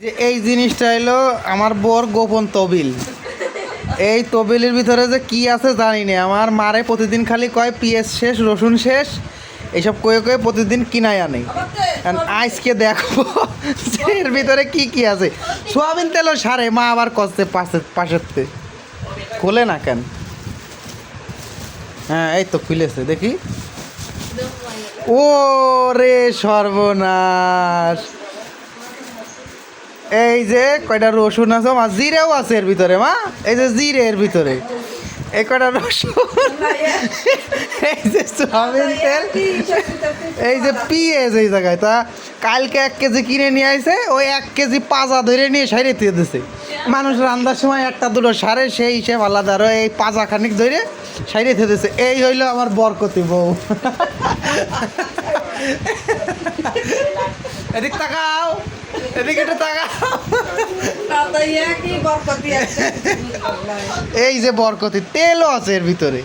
যে এই জিনিসটা হলো আমার বর গোপন তবিল। এই তবিলের ভিতরে যে কি আছে জানি না। আমার মারে প্রতিদিন খালি কয়, পিঁয়াজ শেষ, রসুন শেষ, এইসব কয়ে কয়ে প্রতিদিন কিনাই আনে। আজকে দেখো যে এর ভিতরে কি কি আছে। সোয়াবিন তেলও সারে, মা আবার কষতে পাশে পাশেতে খোলে না কেন? হ্যাঁ এই তো খুলেছে, দেখি। ও রে সর্বনাশ! এই যে কয়টা রসুন আছে, মা? জিরেও আছে এর ভিতরে, মা? এই যে জিরে এর ভিতরে। এই কয়টা রসুন? এই যে সয়াবিন তেল। এই যে পিঁয়াজ এই জায়গায়। তা কালকে এক কেজি কিনে নিয়ে আইছে, ওই এক কেজি পাজা ধরে নিয়ে সাইরে দিয়ে দিছে। মানুষ রান্নার সময় একটা দুটো সারে, সেই হিসেব আলাদা। আর এই পাজা খানিক ধরে সাইরে দিয়ে দিছে। এই হইল আমার বরকতি বউ। এদিক তাকাও। এদিক এই যে বরকতি তেলও আছে এর ভিতরে।